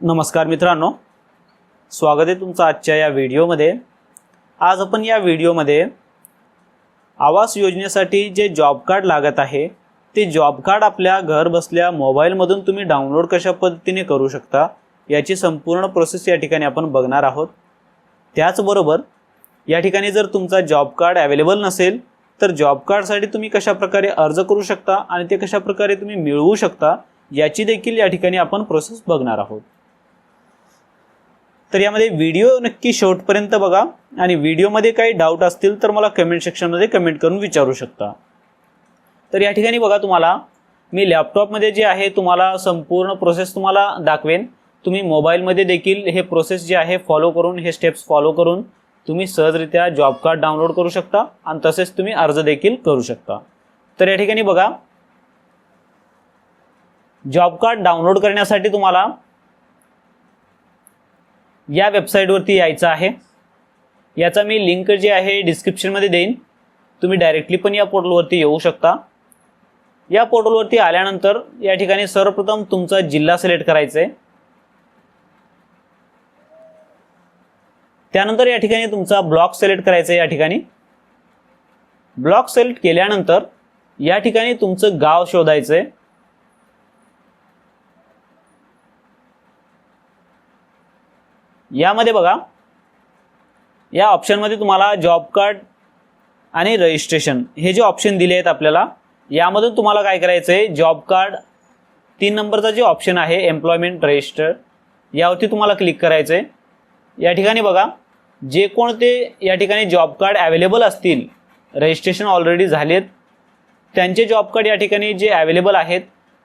नमस्कार मित्रांनो. स्वागत आहे तुमचं आजच्या या व्हिडिओमध्ये. आज आपण या व्हिडिओमध्ये आवास योजनेसाठी जे जॉब कार्ड लागत आहे ते जॉब कार्ड आपल्या घर बसल्या मोबाईलमधून तुम्ही डाउनलोड कशा पद्धतीने करू शकता याची संपूर्ण प्रोसेस या ठिकाणी आपण बघणार आहोत. त्याचबरोबर या ठिकाणी जर तुमचा जॉब कार्ड अवेलेबल नसेल तर जॉब कार्डसाठी तुम्ही कशा प्रकारे अर्ज करू शकता आणि ते कशाप्रकारे तुम्ही मिळवू शकता याची देखील या ठिकाणी आपण प्रोसेस बघणार आहोत. तर यामध्ये व्हिडिओ नक्की शेवटपर्यंत बघा. आणि व्हिडिओमध्ये काही डाऊट असतील तर मला कमेंट सेक्शनमध्ये कमेंट करून विचारू शकता. तर या ठिकाणी बघा तुम्हाला. मी लॅपटॉपमध्ये जे आहे तुम्हाला संपूर्ण प्रोसेस तुम्हाला दाखवेन. तुम्ही मोबाईलमध्ये देखील हे प्रोसेस जे आहे फॉलो करून हे स्टेप्स फॉलो करून तुम्ही सहजरित्या जॉब कार्ड डाउनलोड करू शकता. आणि तसेच तुम्ही अर्ज देखील करू शकता. तर या ठिकाणी बघा. जॉब कार्ड डाउनलोड करण्यासाठी तुम्हाला या वेबसाईटवरती यायचं आहे. याचा मी लिंक जे आहे डिस्क्रिप्शनमध्ये देईन. तुम्ही डायरेक्टली पण या पोर्टलवरती येऊ शकता. या पोर्टलवरती आल्यानंतर या ठिकाणी सर्वप्रथम तुमचा जिल्हा सिलेक्ट करायचा आहे. त्यानंतर या ठिकाणी तुमचा ब्लॉक सिलेक्ट करायचा आहे या ठिकाणी. ब्लॉक सिलेक्ट केल्यानंतर या ठिकाणी तुमचं गाव शोधायचं आहे. यामध्ये बघा या ऑप्शनमध्ये तुम्हाला जॉब कार्ड आणि रजिस्ट्रेशन हे जे ऑप्शन दिले आहेत आपल्याला यामधून तुम्हाला काय करायचं आहे जॉब कार्ड तीन नंबरचा जे ऑप्शन आहे एम्प्लॉयमेंट रजिस्टर यावरती तुम्हाला क्लिक करायचं आहे या ठिकाणी बघा जे कोणते या ठिकाणी जॉब कार्ड अवेलेबल असतील रजिस्ट्रेशन ऑलरेडी झालेत त्यांचे जॉब कार्ड या ठिकाणी जे अवेलेबल आहेत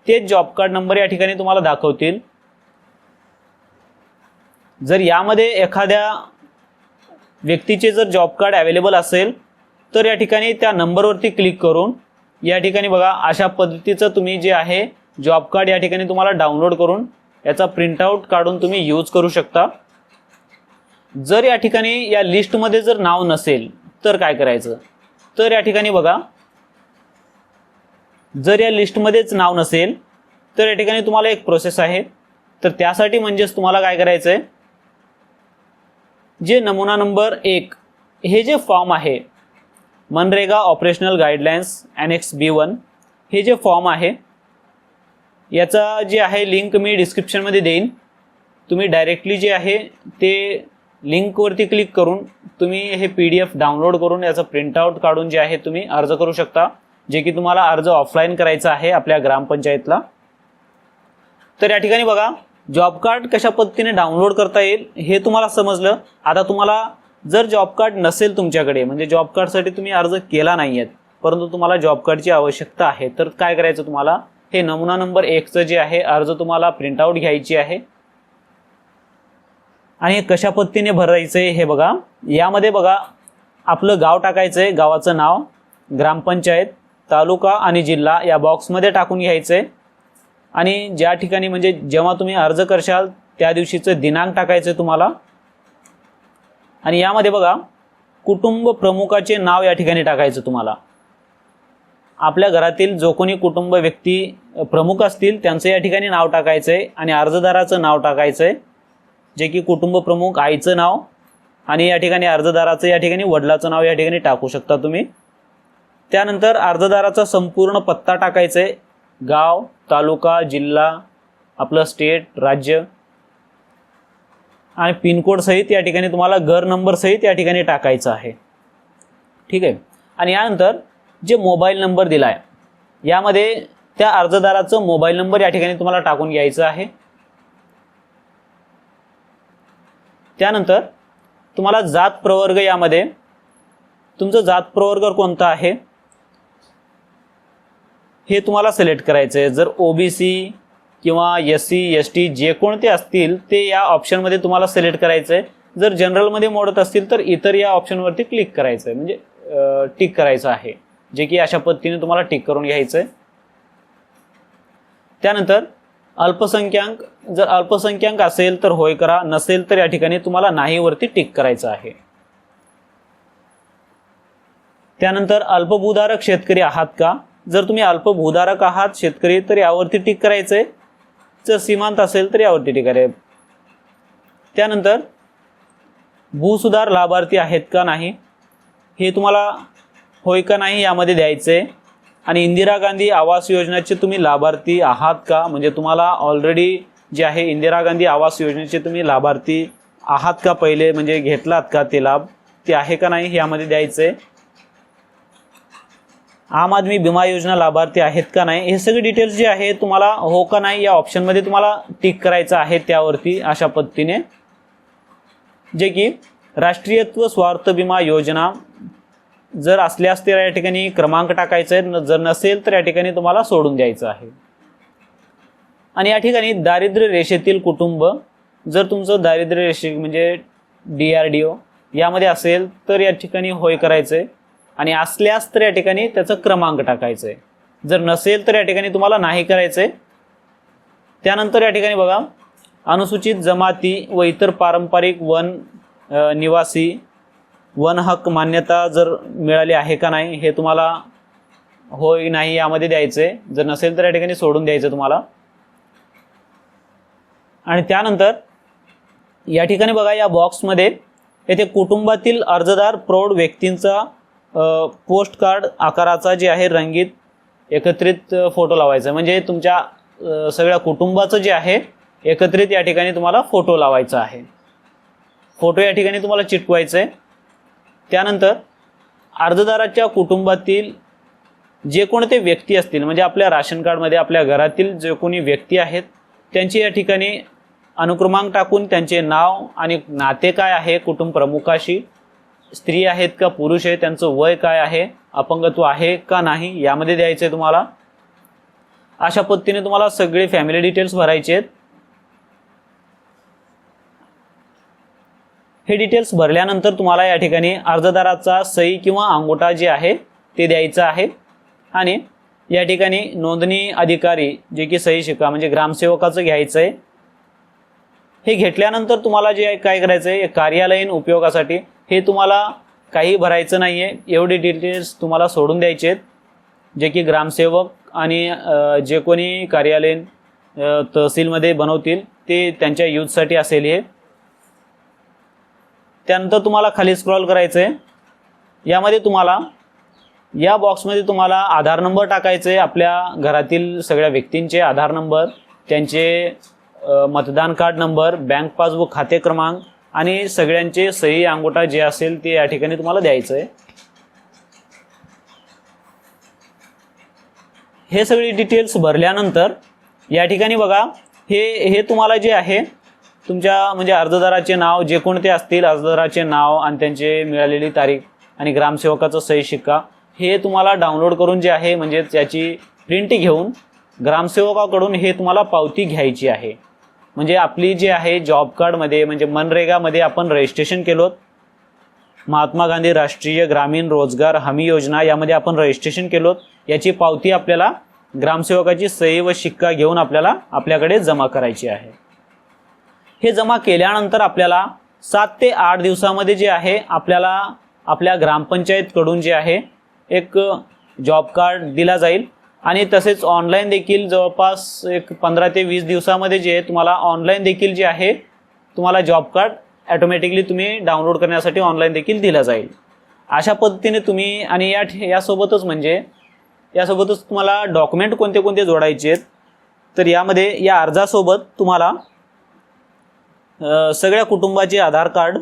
तेच जॉब कार्ड नंबर या ठिकाणी तुम्हाला दाखवतील. जर यामध्ये एखाद्या व्यक्तीचे जर जॉब कार्ड अवेलेबल असेल तर या ठिकाणी त्या नंबरवरती क्लिक करून या ठिकाणी बघा अशा पद्धतीचं तुम्ही जे आहे जॉब कार्ड या ठिकाणी तुम्हाला डाउनलोड करून याचा प्रिंटआउट काढून तुम्ही यूज करू शकता. जर या ठिकाणी या लिस्टमध्ये जर नाव नसेल तर काय करायचं? तर या ठिकाणी बघा जर या लिस्टमध्येच नाव नसेल तर या ठिकाणी तुम्हाला एक प्रोसेस आहे. तर त्यासाठी म्हणजेच तुम्हाला काय करायचं आहे जे नमुना नंबर एक हे जे फॉर्म आहे MNREGA operational guidelines annex B one हे जे फॉर्म आहे याचा जे आहे लिंक मी डिस्क्रिप्शनमध्ये देईन. तुम्ही डायरेक्टली जे आहे ते लिंकवरती क्लिक करून तुम्ही हे पी डी एफ डाउनलोड करून याचं प्रिंटआउट काढून जे आहे तुम्ही अर्ज करू शकता जे की तुम्हाला अर्ज ऑफलाईन करायचा आहे आपल्या ग्रामपंचायतला. तर या ठिकाणी बघा जॉब कार्ड कशा पद्धतीने डाउनलोड करता येईल हे तुम्हाला समजलं. आता तुम्हाला जर जॉब कार्ड नसेल तुमच्याकडे म्हणजे जॉब कार्डसाठी तुम्ही अर्ज केला नाही आहेत परंतु तुम्हाला जॉब कार्डची आवश्यकता आहे तर काय करायचं तुम्हाला? हे नमुना नंबर एकचं जे आहे अर्ज तुम्हाला प्रिंटआउट घ्यायची आहे. आणि हे कशा पद्धतीने भरायचं आहे हे बघा. यामध्ये बघा आपलं गाव टाकायचं आहे गावाचं नाव ग्रामपंचायत तालुका आणि जिल्हा या बॉक्समध्ये टाकून घ्यायचं आहे आणि ज्या ठिकाणी म्हणजे जेव्हा तुम्ही अर्ज करशाल त्या दिवशीचं दिनांक टाकायचं तुम्हाला. आणि यामध्ये बघा कुटुंब प्रमुखाचे नाव या ठिकाणी टाकायचं तुम्हाला. आपल्या घरातील जो कोणी कुटुंब व्यक्ती प्रमुख असतील त्यांचं या ठिकाणी नाव टाकायचं आहे आणि अर्जदाराचं नाव टाकायचं आहे जे की कुटुंब प्रमुख आईचं नाव आणि या ठिकाणी अर्जदाराचं या ठिकाणी वडिलाचं नाव या ठिकाणी टाकू शकता तुम्ही. त्यानंतर अर्जदाराचा संपूर्ण पत्ता टाकायचा आहे गाव तालुका जिल्हा आपलं स्टेट राज्य. आणि पिनकोड सहित या ठिकाणी तुम्हाला घर नंबर सहित या ठिकाणी टाकायचं आहे. ठीक आहे? आणि यानंतर जे मोबाईल नंबर दिला आहे यामध्ये त्या अर्जदाराचं मोबाईल नंबर या ठिकाणी तुम्हाला टाकून घ्यायचं आहे. त्यानंतर तुम्हाला जात प्रवर्ग यामध्ये तुमचं जात प्रवर्ग कोणता आहे? हे तुम्हाला सिलेक्ट करायचं आहे जर ओबीसी किंवा एस सी एस टी जे कोणते असतील ते या ऑप्शनमध्ये तुम्हाला सिलेक्ट करायचं आहे जर जनरलमध्ये मोडत असतील तर इतर या ऑप्शनवरती क्लिक करायचं आहे म्हणजे टिक करायचं आहे. जे की अशा पद्धतीने तुम्हाला टिक करून घ्यायचं आहे त्यानंतर अल्पसंख्याक जर अल्पसंख्याक असेल तर होय करा. नसेल तर या ठिकाणी तुम्हाला नाहीवरती टिक करायचं आहे. त्यानंतर अल्पभूधारक शेतकरी आहात का? जर तुम्ही अल्पभूधारक आहात शेतकरी तर यावरती टिक आहे जर सीमांत असेल तर यावरती टिक करायचं त्यानंतर भूसुधार लाभार्थी आहेत का नाही? हे तुम्हाला होय का नाही यामध्ये द्यायचं आहे आणि इंदिरा गांधी आवास योजनेचे तुम्ही लाभार्थी आहात का? म्हणजे तुम्हाला ऑलरेडी जे आहे इंदिरा गांधी आवास योजनेचे तुम्ही लाभार्थी आहात का? पहिले म्हणजे घेतलात का ते लाभ? ते आहे का नाही यामध्ये द्यायचं आहे आम आदमी विमा योजना लाभार्थी आहेत का नाही? हे सगळे डिटेल्स जे आहे तुम्हाला हो का नाही या ऑप्शनमध्ये तुम्हाला टिक करायचं आहे त्यावरती अशा पद्धतीने. जे की राष्ट्रीयत्व स्वार्थ विमा योजना जर असल्यास तर या ठिकाणी क्रमांक टाकायचा आहे न- जर नसेल तर या ठिकाणी तुम्हाला सोडून द्यायचं आहे. आणि या ठिकाणी दारिद्र्य रेषेतील कुटुंब जर तुमचं दारिद्र्य रेषे म्हणजे डी आर डी ओ यामध्ये असेल तर या ठिकाणी होय करायचं आहे आणि असल्यास तर या ठिकाणी त्याचा क्रमांक टाकायचा आहे जर नसेल तर या ठिकाणी तुम्हाला नाही करायचं आहे त्यानंतर या ठिकाणी बघा अनुसूचित जमाती व इतर पारंपरिक वन निवासी वन हक्क मान्यता जर मिळाली आहे का नाही हे तुम्हाला होय नाही यामध्ये द्यायचं आहे जर नसेल तर या ठिकाणी सोडून द्यायचं तुम्हाला. आणि त्यानंतर या ठिकाणी बघा या बॉक्समध्ये येथे कुटुंबातील अर्जदार प्रौढ व्यक्तींचा पोस्ट कार्ड आकाराचा जे आहे रंगीत एकत्रित फोटो लावायचा. म्हणजे तुमच्या सगळ्या कुटुंबाचं जे आहे एकत्रित या ठिकाणी तुम्हाला फोटो लावायचा आहे. फोटो या ठिकाणी तुम्हाला चिटकवायचं आहे त्यानंतर अर्जदाराच्या कुटुंबातील जे कोणते व्यक्ती असतील म्हणजे आपल्या राशन कार्डमध्ये आपल्या घरातील जे कोणी व्यक्ती आहेत त्यांची या ठिकाणी अनुक्रमांक टाकून त्यांचे नाव आणि नाते काय आहे कुटुंब प्रमुखाशी स्त्री आहेत का पुरुष आहे त्यांचं वय काय आहे अपंगत्व आहे का नाही यामध्ये द्यायचं आहे तुम्हाला. अशा पद्धतीने तुम्हाला सगळे फॅमिली डिटेल्स भरायचे आहेत. हे डिटेल्स भरल्यानंतर तुम्हाला या ठिकाणी अर्जदाराचा सही किंवा अंगोठा जे आहे ते द्यायचं आहे. आणि या ठिकाणी नोंदणी अधिकारी जे की सही शिका म्हणजे ग्रामसेवकाचं घ्यायचं आहे हे घेतल्यानंतर तुम्हाला जे काय करायचं आहे कार्यालयीन उपयोगासाठी हे तुम्हाला काही भरायचं नाही आहे एवढे डिटेल्स तुम्हाला सोडून द्यायचे आहेत. जे की ग्रामसेवक आणि जे कोणी कार्यालयीन तहसीलमध्ये बनवतील ते त्यांच्या यूजसाठी असेल हे. त्यानंतर तुम्हाला खाली स्क्रॉल करायचं आहे यामध्ये तुम्हाला या बॉक्समध्ये तुम्हाला आधार नंबर टाकायचे आपल्या घरातील सगळ्या व्यक्तींचे आधार नंबर त्यांचे मतदान कार्ड नंबर बँक पासबुक खाते क्रमांक आणि सगळ्यांचे सही अंगोठा जे असेल ते या ठिकाणी तुम्हाला द्यायचं आहे हे सगळी डिटेल्स भरल्यानंतर या ठिकाणी बघा हे हे तुम्हाला जे आहे तुमच्या म्हणजे अर्जदाराचे नाव जे कोणते असतील अर्जदाराचे नाव आणि त्यांचे मिळालेली तारीख आणि ग्रामसेवकाचं सही शिक्का हे तुम्हाला डाउनलोड करून जे आहे म्हणजे त्याची प्रिंट घेऊन ग्रामसेवकाकडून हे तुम्हाला पावती घ्यायची आहे. म्हणजे आपली जी आहे जॉब कार्डमध्ये म्हणजे मनरेगामध्ये आपण रजिस्ट्रेशन केलो. महात्मा गांधी राष्ट्रीय ग्रामीण रोजगार हमी योजना यामध्ये आपण रजिस्ट्रेशन केलोत याची पावती आपल्याला ग्रामसेवकाची सही व शिक्का घेऊन आपल्याला आपल्याकडे जमा करायची आहे. हे जमा केल्यानंतर आपल्याला सात ते आठ दिवसामध्ये जे आहे आपल्याला आपल्या ग्रामपंचायतकडून जे आहे एक जॉब कार्ड दिला जाईल. आणि तसेच ऑनलाईन देखील जवळपास एक पंधरा ते वीस दिवसामध्ये जे आहे तुम्हाला ऑनलाईन देखील जे आहे तुम्हाला जॉब कार्ड ॲटोमॅटिकली तुम्ही डाउनलोड करण्यासाठी ऑनलाईन देखील दिला जाईल. अशा पद्धतीने तुम्ही आणि या ठे- यासोबतच म्हणजे यासोबतच तुम्हाला डॉक्युमेंट कोणते कोणते जोडायचे आहेत तर यामध्ये या अर्जासोबत तुम्हाला सगळ्या कुटुंबाचे आधार कार्ड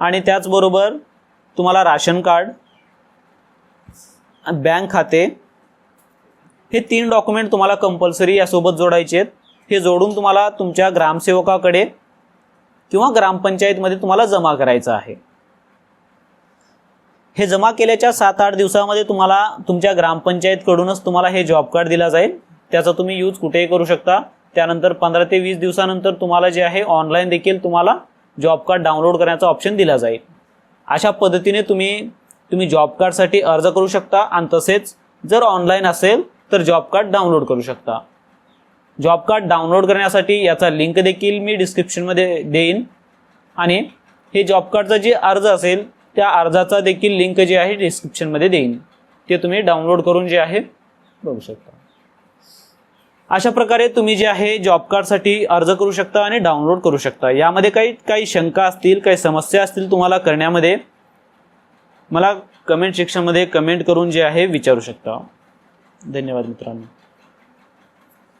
आणि त्याचबरोबर तुम्हाला राशन कार्ड बँक खाते हे तीन डॉक्युमेंट तुम्हाला कंपल्सरी यासोबत जोडायचे आहेत. हे जोडून तुम्हाला तुमच्या ग्रामसेवकाकडे किंवा ग्रामपंचायतमध्ये तुम्हाला जमा करायचं आहे. हे जमा केल्याच्या सात आठ दिवसामध्ये तुम्हाला तुमच्या ग्रामपंचायतकडूनच तुम्हाला हे जॉब कार्ड दिला जाईल. त्याचा तुम्ही यूज कुठेही करू शकता. त्यानंतर पंधरा ते वीस दिवसानंतर तुम्हाला जे आहे ऑनलाईन देखील तुम्हाला जॉब कार्ड डाउनलोड करण्याचा ऑप्शन दिला जाईल. अशा पद्धतीने तुम्ही तुम्ही जॉब कार्डसाठी अर्ज करू शकता. आणि तसेच जर ऑनलाईन असेल तर जॉब कार्ड डाउनलोड करू शकता. जॉब कार्ड डाउनलोड करण्यासाठी याचा लिंक देखील मी डिस्क्रिप्शनमध्ये देईन. आणि हे जॉब कार्डचा जे अर्ज असेल त्या अर्जाचा देखील लिंक जे आहे डिस्क्रिप्शनमध्ये देईन. ते तुम्ही डाउनलोड करून जे आहे बघू शकता. अशा प्रकारे तुम्ही जे आहे जॉब कार्डसाठी अर्ज करू शकता आणि डाउनलोड करू शकता. यामध्ये काही काही शंका असतील काही समस्या असतील तुम्हाला करण्यामध्ये मला कमेंट सेक्शनमध्ये कमेंट करून जे आहे विचारू शकता. धन्यवाद मित्रांनो.